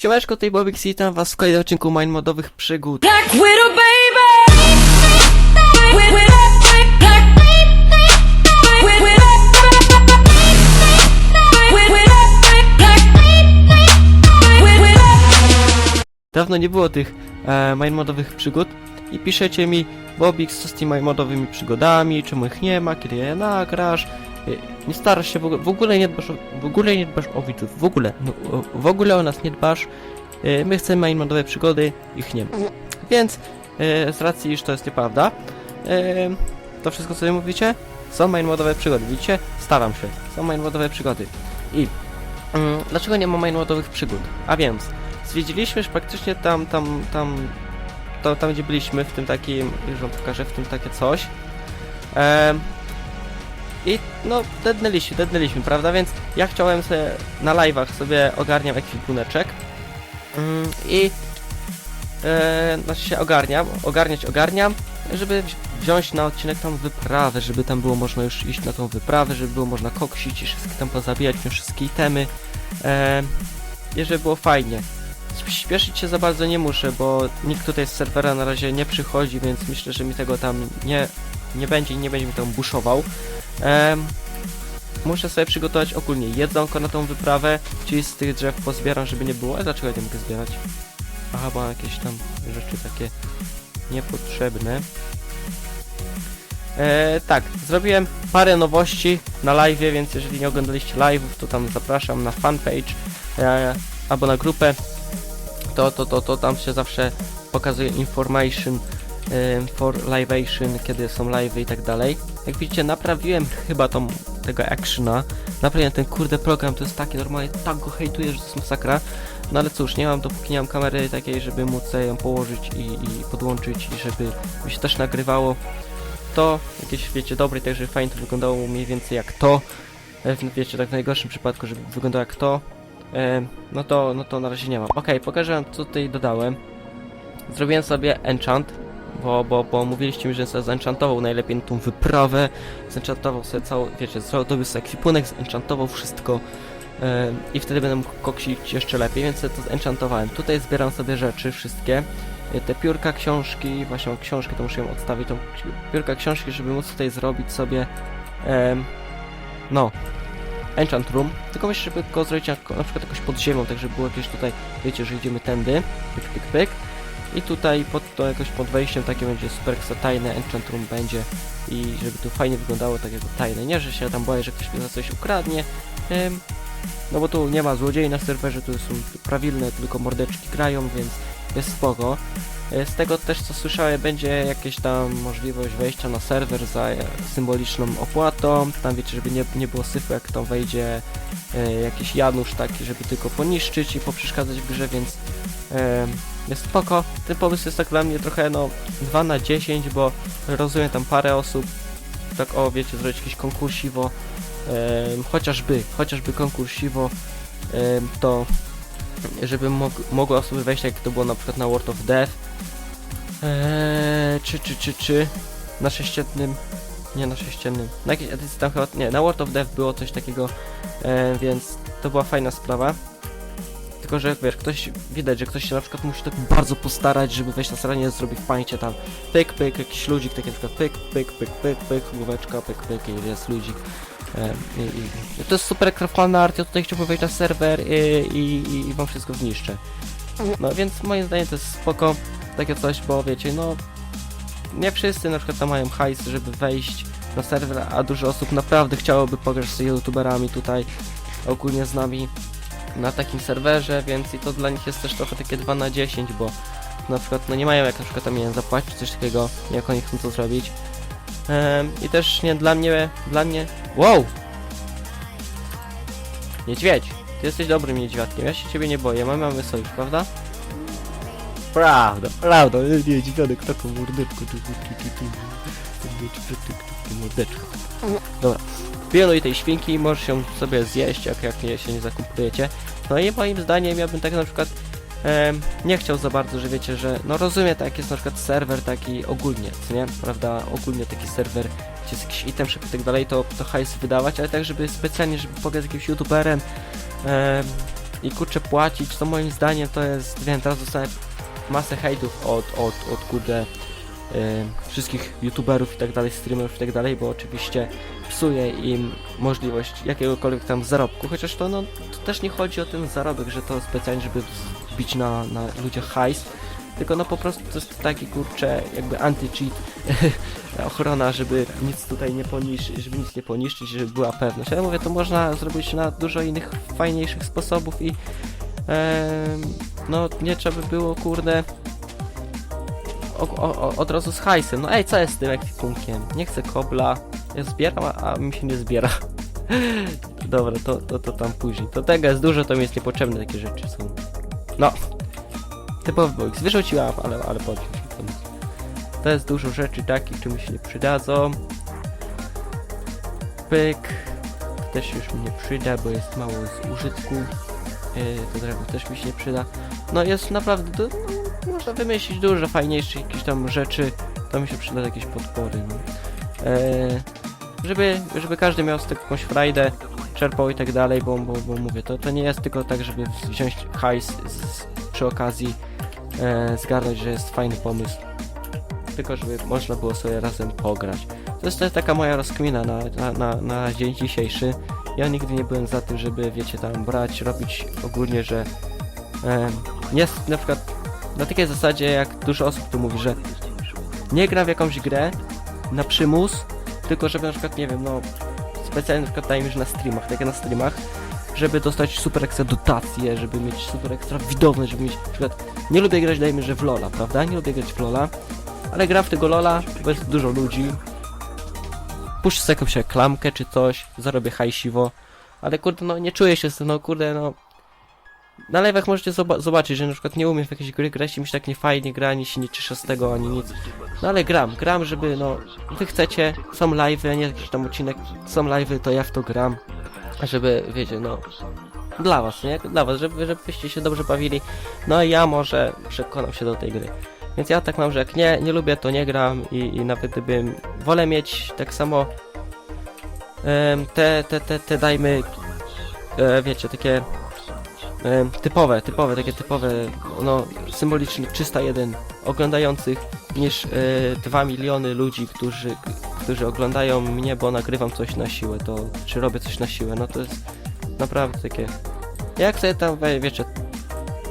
Siemeczko, tutaj Bobik witam was w kolejnym odcinku Mind Modowych Przygód. Black Widow, baby. Dawno nie było tych e, Mind Modowych Przygód i piszecie mi Bobik, co z tymi Mind Modowymi Przygodami, czemu ich nie ma, kiedy je nagrasz. E, Nie starasz się w ogóle, w ogóle nie dbasz w ogóle nie dbasz o widzów, w ogóle, no, w ogóle o nas nie dbasz. E, My chcemy Mind Modowe Przygody, ich nie ma. Więc e, z racji, iż to jest nieprawda, e, to wszystko co wy mówicie, są Mind Modowe Przygody, widzicie? Staram się, są Mind Modowe Przygody. I mm, dlaczego nie ma Mind Modowych Przygód? A więc, zwiedziliśmy już praktycznie tam, tam, tam, to, tam gdzie byliśmy, w tym takim, już wam pokażę, w tym takie coś. I no, dednęliśmy, dednęliśmy, prawda? Więc ja chciałem sobie na live'ach sobie ogarniam ekwipuneczek. Mm, I e, znaczy się ogarniam, ogarniać ogarniam, żeby wzi- wziąć na odcinek tą wyprawę, żeby tam było można już iść na tą wyprawę, żeby było można koksić i wszystkie tam pozabijać, wziąć wszystkie itemy. E, i żeby było fajnie. Śpieszyć się za bardzo nie muszę, bo nikt tutaj z serwera na razie nie przychodzi, więc myślę, że mi tego tam nie, nie będzie i nie będzie mi tam buszował. Em, muszę sobie przygotować ogólnie jedzonko na tą wyprawę, czyli z tych drzew pozbieram, żeby nie było. A dlaczego ja nie mogę zbierać? Aha, bo jakieś tam rzeczy takie niepotrzebne. E, tak, zrobiłem parę nowości na live, więc jeżeli nie oglądaliście live'ów, to tam zapraszam na fanpage e, albo na grupę. To, to, to, to tam się zawsze pokazuje information for liveation, kiedy są live i tak dalej. Jak widzicie, naprawiłem chyba tą, tego actiona. Naprawiłem ten kurde program, to jest taki normalnie, tak go hejtuję, że to jest masakra. No ale cóż, nie mam dopóki nie mam kamery takiej, żeby móc ją położyć i, i podłączyć i żeby mi się też nagrywało to jakieś, wiecie, dobre, tak żeby fajnie to wyglądało mniej więcej jak to. E, Wiecie, tak w najgorszym przypadku, żeby wyglądało jak to. E, no to, no to na razie nie mam. Okej, pokażę wam co tutaj dodałem. Zrobiłem sobie enchant, bo, bo, bo mówiliście mi, że sobie zenchantował najlepiej na tą wyprawę. Zenchantował sobie całą, wiecie, zrobił sobie ekwipunek, zenchantował wszystko. E, I wtedy będę mógł koksić jeszcze lepiej, więc to zenchantowałem. Tutaj zbieram sobie rzeczy wszystkie. E, Te piórka, książki, właśnie książkę, to muszę ją odstawić, tą piórka, książki, żeby móc tutaj zrobić sobie em, no, enchant room, tylko myślę, żeby go zrobić jako, na przykład jakoś pod ziemią, tak żeby było jakieś tutaj, wiecie, że idziemy tędy, pyk, pyk, pyk i tutaj pod to jakoś pod wejściem takie będzie super ekstra tajne enchant room będzie i żeby to fajnie wyglądało tak jako tajne, nie, że się tam boję, że ktoś mi za coś ukradnie, em, no bo tu nie ma złodziei na serwerze, tu są prawilne, tylko mordeczki grają, więc jest spoko. E, Z tego też co słyszałem, będzie jakieś tam możliwość wejścia na serwer za symboliczną opłatą. Tam wiecie, żeby nie, nie było syfu, jak tam wejdzie e, jakiś Janusz taki, żeby tylko poniszczyć i poprzeszkadzać w grze, więc jest spoko. Ten pomysł jest tak dla mnie trochę no 2 na 10, bo rozumiem tam parę osób, tak o wiecie, zrobić jakieś konkursiwo, e, chociażby, chociażby konkursiwo, e, to żeby mog mogły osoby wejść, jak to było na przykład na World of Death, Eee, czy, czy, czy, czy na sześciennym, nie na sześciennym, na jakiejś edycji tam chyba, nie, na World of Death było coś takiego, e, więc to była fajna sprawa. Tylko, że wiesz, ktoś, widać, że ktoś się na przykład musi tak bardzo postarać, żeby wejść na stronę, zrobić w pańcie tam pyk, pyk, jakiś ludzik, taki na przykład pyk, pyk, pyk, pyk, pyk, główeczka, pyk, pyk i jest ludzik. I, i, to jest super krafalna art, ja tutaj chciałbym wejść na serwer i, i, i, i wam wszystko zniszczę. No więc moim zdaniem to jest spoko, takie coś, bo wiecie, no nie wszyscy na przykład tam mają hajs, żeby wejść na serwer, a dużo osób naprawdę chciałoby pograć z youtuberami tutaj, ogólnie z nami na takim serwerze, więc i to dla nich jest też trochę takie 2 na 10, bo na przykład no nie mają jak na przykład tam nie wiem, zapłacić coś takiego, jak oni chcą to zrobić. Em, I też nie dla mnie, dla mnie... Wow! Niedźwiedź! Ty jesteś dobrym niedźwiadkiem, ja się ciebie nie boję, my mamy sojusz, prawda? Prawda, prawda, niedźwiadek taką mordeczką, tu, tu, tu, tu, tu, mordeczko. Dobra, pilnuj tej świnki, możesz ją sobie zjeść, jak, jak nie, się nie zakumplujecie. No i moim zdaniem ja bym tak na przykład em, nie chciał za bardzo, że wiecie, że no rozumiem, tak jest na przykład serwer taki ogólnie, co nie, prawda, ogólnie taki serwer, gdzie jest jakiś item shop i tak dalej, to, to hajs wydawać, ale tak, żeby specjalnie, żeby pograć z jakimś youtuberem, em, i kurczę płacić, to moim zdaniem to jest, wiem, teraz dostanę masę hejtów od, od, od kurde wszystkich youtuberów i tak dalej, streamerów i tak dalej, bo oczywiście psuje im możliwość jakiegokolwiek tam zarobku, chociaż to no, to też nie chodzi o ten zarobek, że to specjalnie, żeby zbić na, na ludziach hajs, tylko no po prostu to jest taki kurczę jakby anti-cheat ochrona, żeby nic tutaj nie poniszczyć, żeby nic nie poniszczyć, żeby była pewność. Ale mówię, to można zrobić na dużo innych fajniejszych sposobów i em, no nie trzeba by było kurde o, o, od razu z hajsem. No ej, co jest z tym ekwipunkiem? Nie chcę kobla. Ja zbieram, a, a mi się nie zbiera. Dobra, to, to, to tam później. To tego jest dużo, to mi jest niepotrzebne takie rzeczy są. No. Typowy box. Wyrzuciłam, ale, ale po co mi to jest dużo rzeczy takich, czy mi się nie przydadzą. Pyk. To też już mi nie przyda, bo jest mało z użytku. Yy, to drewno też mi się nie przyda. No jest naprawdę, no, można wymyślić dużo fajniejszych jakichś tam rzeczy. To mi się przyda jakieś podpory, no. Eee, żeby, żeby każdy miał z tego jakąś frajdę, czerpał i tak dalej, bo, bo, bo mówię, to, to nie jest tylko tak, żeby wziąć hajs z, przy okazji e, zgarnąć, że jest fajny pomysł. Tylko żeby można było sobie razem pograć. To jest, to jest taka moja rozkmina na, na, na, na dzień dzisiejszy. Ja nigdy nie byłem za tym, żeby, wiecie, tam brać, robić ogólnie, że em, jest na przykład na takiej zasadzie, jak dużo osób tu mówi, że nie gra w jakąś grę na przymus, tylko żeby na przykład, nie wiem, no specjalnie na przykład dajmy, że na streamach, tak jak na streamach, żeby dostać super ekstra dotacje, żeby mieć super ekstra widowność, żeby mieć na przykład, nie lubię grać, dajmy, że w Lola, prawda? Nie lubię grać w Lola, ale gram w tego Lola, bo jest dużo ludzi, puszczę sobie jakąś reklamkę czy coś, zarobię hajsiwo, ale kurde, no nie czuję się z tym, no kurde, no na live'ach możecie zoba- zobaczyć, że na przykład nie umiem w jakieś gry grać i mi się tak nie fajnie gra, ani się nie cieszę z tego, ani nic. No ale gram, gram, żeby no, wy chcecie, są live'y, a nie jakiś tam odcinek, są live'y, to ja w to gram, żeby, wiecie, no, dla was, nie? Dla was, żeby, żebyście się dobrze bawili, no i ja może przekonam się do tej gry. Więc ja tak mam, że jak nie, nie lubię, to nie gram i, i nawet gdybym, wolę mieć tak samo em, te, te, te, te dajmy, e, wiecie, takie typowe, typowe, takie typowe, no, symbolicznie 301 oglądających niż e, 2 miliony ludzi, którzy, którzy oglądają mnie, bo nagrywam coś na siłę, to czy robię coś na siłę, no to jest naprawdę takie. Jak sobie tam, wiecie,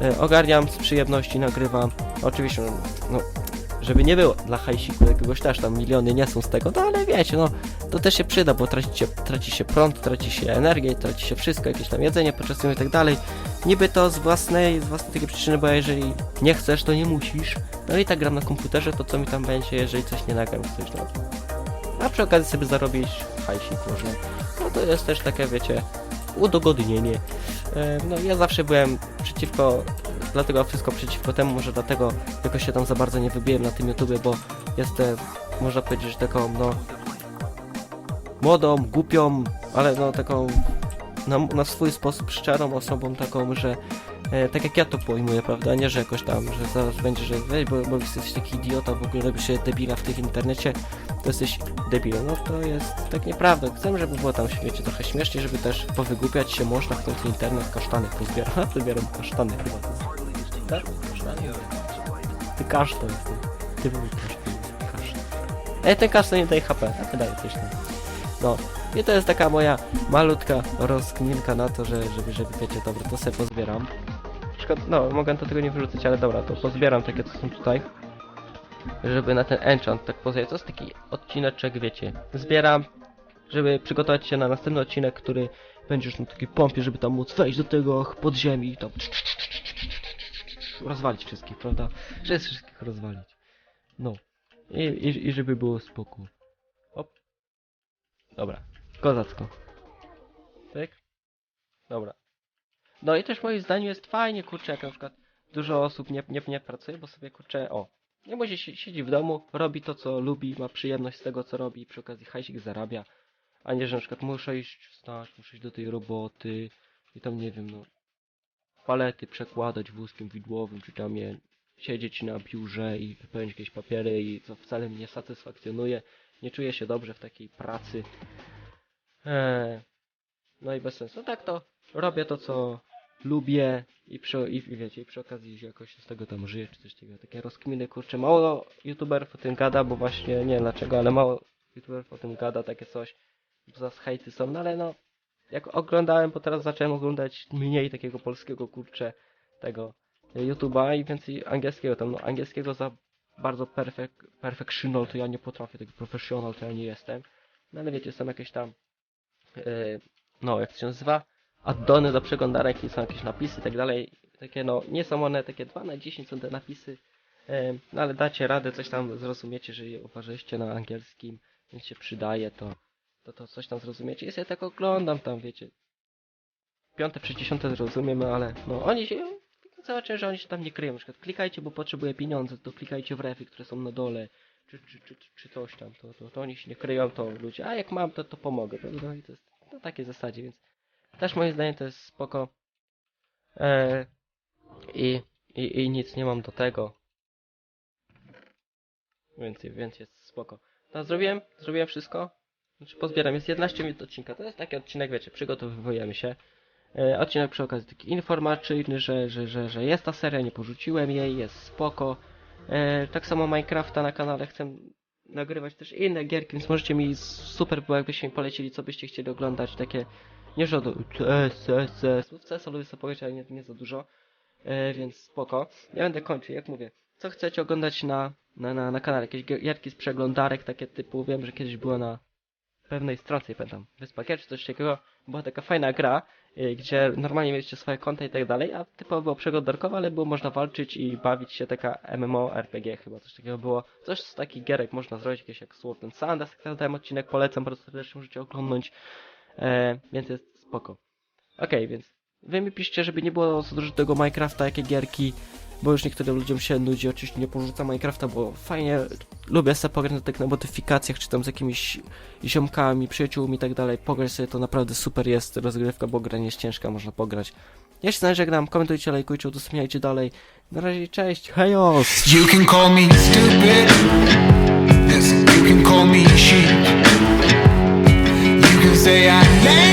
e, ogarniam z przyjemności, nagrywam. Oczywiście, no, no żeby nie było dla hajsiku jakiegoś też tam miliony nie są z tego, no ale wiecie, no to też się przyda, bo tracicie, traci się prąd, traci się energię, traci się wszystko, jakieś tam jedzenie podczas i tak dalej. Niby to z własnej, z własnej przyczyny, bo jeżeli nie chcesz, to nie musisz. No i tak gram na komputerze, to co mi tam będzie, jeżeli coś nie nagram, coś no. A przy okazji sobie zarobić hajsik można. No to jest też takie, wiecie, udogodnienie. No ja zawsze byłem przeciwko, dlatego wszystko przeciwko temu, może dlatego jakoś się tam za bardzo nie wybiłem na tym YouTubie, bo jestem, można powiedzieć, że taką, no, młodą, głupią, ale no taką na, na swój sposób szczerą osobą taką, że e, tak jak ja to pojmuję, prawda, nie, że jakoś tam, że zaraz będzie, że weź, bo, bo jesteś taki idiota, w ogóle robisz się debila w tych internecie, to jesteś debilem, no to jest tak nieprawda, chcę, żeby było tam w świecie trochę śmiesznie, żeby też powygłupiać się można, w końcu internet kasztany pozbieram, ha, zbieram kasztany chyba, to tak? Ty kasztan, ty, ty kasztan. Ej, ten kasztan nie daje HP, a wydaje coś tam. No, i to jest taka moja malutka rozkminka na to, że, żeby, żeby, wiecie, dobra, to sobie pozbieram. Szkoda, no, mogę to tego nie wyrzucić, ale dobra, to pozbieram takie, co są tutaj. Żeby na ten enchant tak pozbierać. To jest taki odcineczek, wiecie. Zbieram, żeby przygotować się na następny odcinek, który będzie już na takiej pompie, żeby tam móc wejść do tego podziemi i tam rozwalić wszystkich, prawda? Żeby wszystkich rozwalić. No. I, i, i żeby było spoko. Dobra. Kozacko. Tak? Dobra. No i też moim zdaniem jest fajnie, kurczę, jak na przykład dużo osób nie, nie, nie pracuje, bo sobie kurczę, o, nie musi si- siedzi w domu, robi to co lubi, ma przyjemność z tego co robi, przy okazji hajsik zarabia, a nie, że na przykład muszę iść wstać, muszę iść do tej roboty i tam nie wiem, no, palety przekładać wózkiem widłowym, czy tam je siedzieć na biurze i wypełnić jakieś papiery i co wcale mnie nie satysfakcjonuje, nie czuję się dobrze w takiej pracy. Eee, no i bez sensu. No tak to robię to, co lubię i przy, i, wiecie, i przy okazji jakoś z tego tam żyję, czy coś takiego, takie rozkminy, kurczę, mało youtuberów o tym gada, bo właśnie, nie wiem dlaczego, ale mało youtuberów o tym gada, takie coś, za hejty są, no ale no, jak oglądałem, bo teraz zacząłem oglądać mniej takiego polskiego, kurczę, tego e, YouTube'a i więcej angielskiego, tam no angielskiego za bardzo perfect, perfectional to ja nie potrafię, taki professional to ja nie jestem, no ale wiecie, są jakieś tam, e, no jak to się nazywa, addony do przeglądarek są jakieś napisy i tak dalej, takie no, nie są one takie 2 na 10 są te napisy, e, no ale dacie radę, coś tam zrozumiecie, że je uważaliście na angielskim, więc się przydaje, to, to, to coś tam zrozumiecie. Ja sobie tak oglądam tam, wiecie, piąte przez dziesiąte zrozumiemy, ale no oni się, zobaczyłem, że oni się tam nie kryją, na przykład klikajcie, bo potrzebuję pieniądze, to klikajcie w refy, które są na dole, czy, czy, czy, czy, coś tam, to, to, to oni się nie kryją, to ludzie, a jak mam, to, to pomogę, prawda? I to jest na takiej zasadzie, więc też moim zdaniem to jest spoko. E, i, i, I nic nie mam do tego. Więc, więc jest spoko. To zrobiłem, zrobiłem wszystko. Znaczy pozbieram, jest 11 minut odcinka. To jest taki odcinek, wiecie, przygotowujemy się. E, odcinek przy okazji taki informacyjny, że, że, że, że jest ta seria, nie porzuciłem jej, jest spoko. E, tak samo Minecrafta na kanale chcę nagrywać też inne gierki, więc możecie mi super było jakbyście mi polecili, co byście chcieli oglądać, takie nie żaden CS, CS, w CS lubię sobie powiedzieć, ale nie, nie za dużo, e, więc spoko. Ja będę kończył, jak mówię, co chcecie oglądać na, na, na, na kanale, jakieś gier- gierki z przeglądarek, takie typu, wiem, że kiedyś była na pewnej stronie, nie pamiętam, Wyspa Gier czy coś takiego, była taka fajna gra, gdzie normalnie mieliście swoje konta i tak dalej, a typowo było przeglądarkowe, ale było można walczyć i bawić się, taka MMO RPG chyba, coś takiego było. Coś z takich gierek można zrobić, jakieś jak Sword and Sandals, jak dałem odcinek, polecam, po prostu serdecznie możecie oglądnąć, e, więc jest spoko. Okej, więc wy mi piszcie, żeby nie było dużo tego Minecrafta, jakie gierki, bo już niektórym ludziom się nudzi, oczywiście nie porzucam Minecrafta, bo fajnie, lubię sobie pograć na tych modyfikacjach, czy tam z jakimiś ziomkami, przyjaciółmi i tak dalej, pograć sobie, to naprawdę super jest rozgrywka, bo gra nie jest ciężka, można pograć. Ja się żegnam, komentujcie, lajkujcie, udostępniajcie dalej. Na razie, cześć, hejos! You can call me stupid. You can call me sheep. You can say I'm